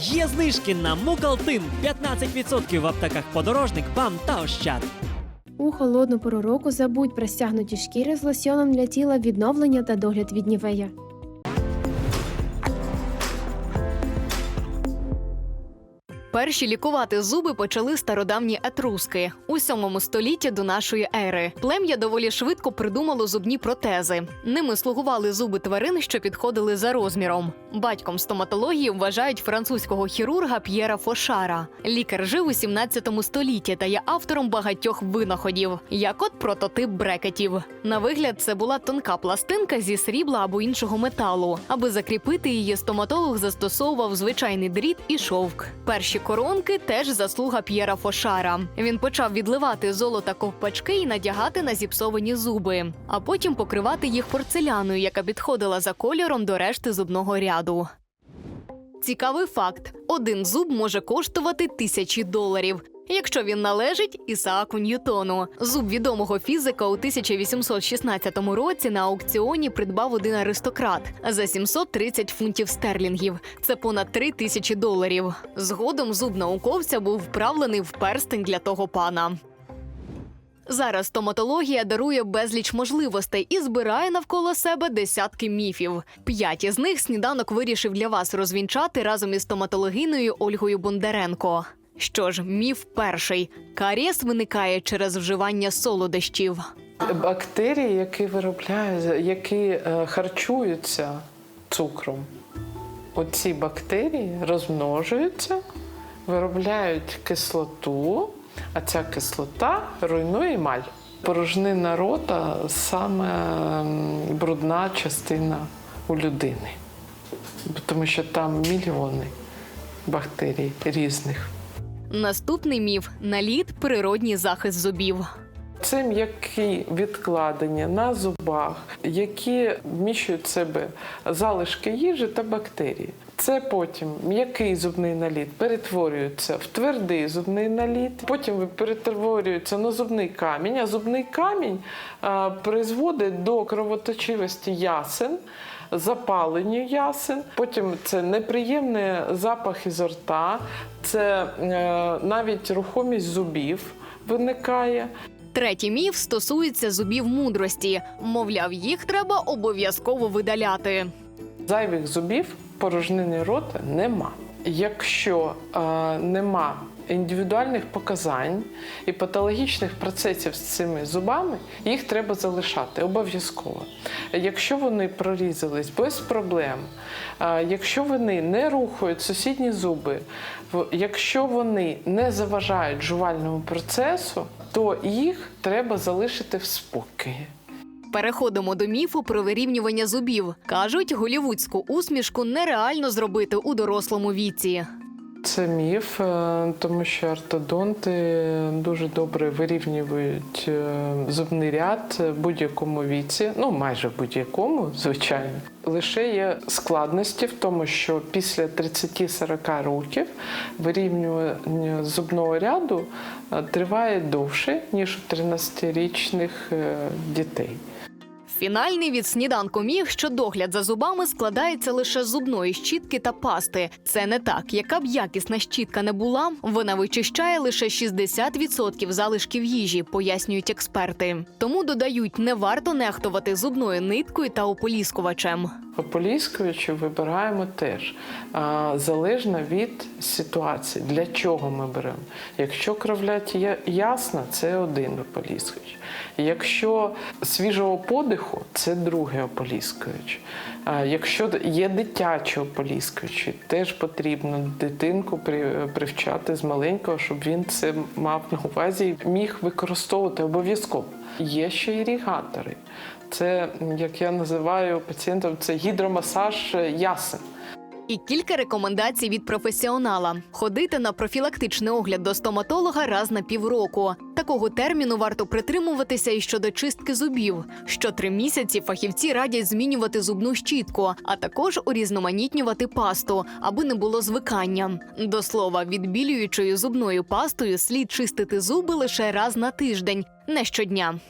Є знижки на Мукалтин 15% в аптеках подорожник, БАМ та Ощад. У холодну пору року забудь про стягнуті шкіри з лосьоном для тіла відновлення та догляд від нівея. Перші лікувати зуби почали стародавні етруски у 7 столітті до нашої ери. Плем'я доволі швидко придумало зубні протези. Ними слугували зуби тварин, що підходили за розміром. Батьком стоматології вважають французького хірурга П'єра Фошара. Лікар жив у 17 столітті та є автором багатьох винаходів, як от прототип брекетів. На вигляд, це була тонка пластинка зі срібла або іншого металу. Аби закріпити її, стоматолог застосовував звичайний дріт і шовк. Перші коронки теж заслуга П'єра Фошара. Він почав відливати золота ковпачки і надягати на зіпсовані зуби, а потім покривати їх порцеляною, яка підходила за кольором до решти зубного ряду. Цікавий факт: один зуб може коштувати тисячі доларів. Якщо він належить Ісааку Ньютону, зуб відомого фізика у 1816 році на аукціоні придбав один аристократ за 730 фунтів стерлінгів. Це понад 3 тисячі доларів. Згодом зуб науковця був вправлений в перстень для того пана. Зараз стоматологія дарує безліч можливостей і збирає навколо себе десятки міфів. П'ять із них сніданок вирішив для вас розвінчати разом із стоматологиною Ольгою Бондаренко. Що ж, міф перший: карієс виникає через вживання солодощів. Бактерії, які виробляють, які е, харчуються цукром. Оці бактерії розмножуються, виробляють кислоту, а ця кислота руйнує емаль. Порожнина рота саме брудна частина у людини, тому що там мільйони бактерій різних. Наступний міф наліт природній захист зубів. Це м'які відкладення на зубах, які вміщують в себе залишки їжі та бактерії. Це потім м'який зубний наліт перетворюється в твердий зубний наліт, потім перетворюється на зубний камінь, а зубний камінь а, призводить до кровоточивості ясен, запаленню ясен. Потім це неприємний запах із рта, це е, навіть рухомість зубів виникає. Третій міф стосується зубів мудрості. Мовляв, їх треба обов'язково видаляти. Зайвих зубів порожнини рота нема. Якщо е, нема індивідуальних показань і патологічних процесів з цими зубами, їх треба залишати обов'язково. Якщо вони прорізались без проблем, якщо вони не рухають сусідні зуби, якщо вони не заважають жувальному процесу, то їх треба залишити в спокої. Переходимо до міфу про вирівнювання зубів. Кажуть, голівудську усмішку нереально зробити у дорослому віці. Це міф, е, тому що ортодонти дуже добре вирівнюють е, зубний ряд в будь-якому віці, ну майже в будь-якому, звичайно. Лише є складності в тому, що після 30-40 років вирівнювання зубного ряду е, триває довше, ніж у 13-річних е, дітей. Фінальний від сніданку міг, що догляд за зубами складається лише з зубної щітки та пасти. Це не так. Яка б якісна щітка не була, вона вичищає лише 60% залишків їжі, пояснюють експерти. Тому додають, не варто нехтувати зубною ниткою та ополіскувачем. Ополіскувачі вибираємо теж залежно від ситуації. Для чого ми беремо? Якщо кровлять ясна, це один ополіскувач. Якщо свіжого подиху, це другий ополіскувач. А, якщо є дитячі ополіскувачі, теж потрібно дитинку при- привчати з маленького, щоб він це мав на увазі і міг використовувати обов'язково. Є ще іригатори. Це, як я називаю пацієнтам, це гідромасаж ясен. І кілька рекомендацій від професіонала: ходити на профілактичний огляд до стоматолога раз на півроку. Такого терміну варто притримуватися і щодо чистки зубів. Що три місяці фахівці радять змінювати зубну щітку, а також урізноманітнювати пасту, аби не було звикання. До слова, відбілюючою зубною пастою слід чистити зуби лише раз на тиждень, не щодня.